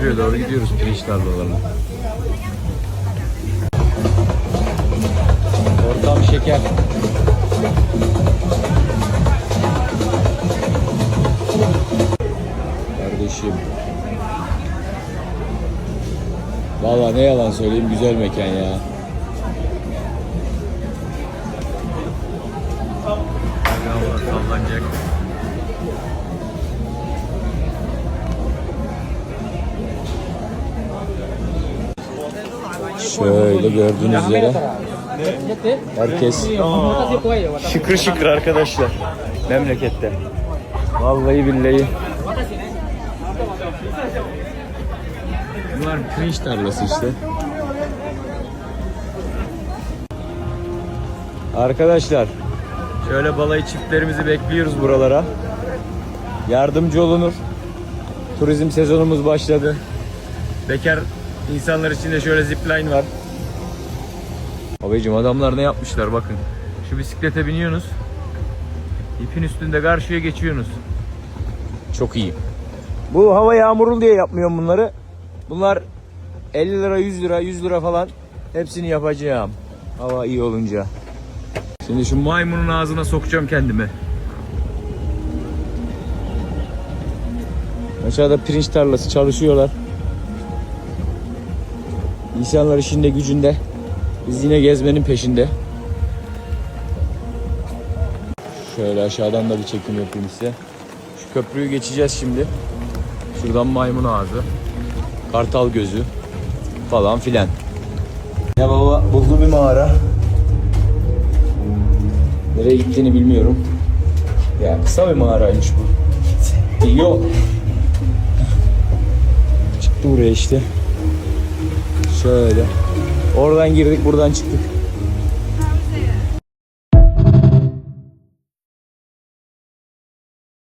köprüye doğru gidiyoruz pirinç tarlalarına. Ortam şeker. Kardeşim. Vallahi ne yalan söyleyeyim güzel mekan ya. sallanacak. Şöyle gördüğünüz üzere herkes şıkır şıkır arkadaşlar memlekette. Vallahi billahi. Bunlar pirinç tarlası işte. Arkadaşlar şöyle balayı çiftlerimizi bekliyoruz buralara. Yardımcı olunur. Turizm sezonumuz başladı. Bekar insanlar için de şöyle zipline var. Abicim adamlar ne yapmışlar bakın. Şu bisiklete biniyorsunuz. İpin üstünde karşıya geçiyorsunuz. Çok iyi. Bu hava yağmurlu diye yapmıyorum bunları. Bunlar 50 lira, 100 lira, 100 lira falan hepsini yapacağım. Hava iyi olunca. Şimdi şu maymunun ağzına sokacağım kendimi. Aşağıda pirinç tarlası çalışıyorlar. İnsanlar işinde gücünde. Biz yine gezmenin peşinde. Şöyle aşağıdan da bir çekim yapayım size. Şu köprüyü geçeceğiz şimdi. Şuradan maymun ağzı. Kartal gözü. Falan filan. Ya baba buldu bir mağara. Nereye gittiğini bilmiyorum. Ya kısa bir mağaraymış bu. Yol. Çıktı buraya işte. Şöyle. Oradan girdik buradan çıktık.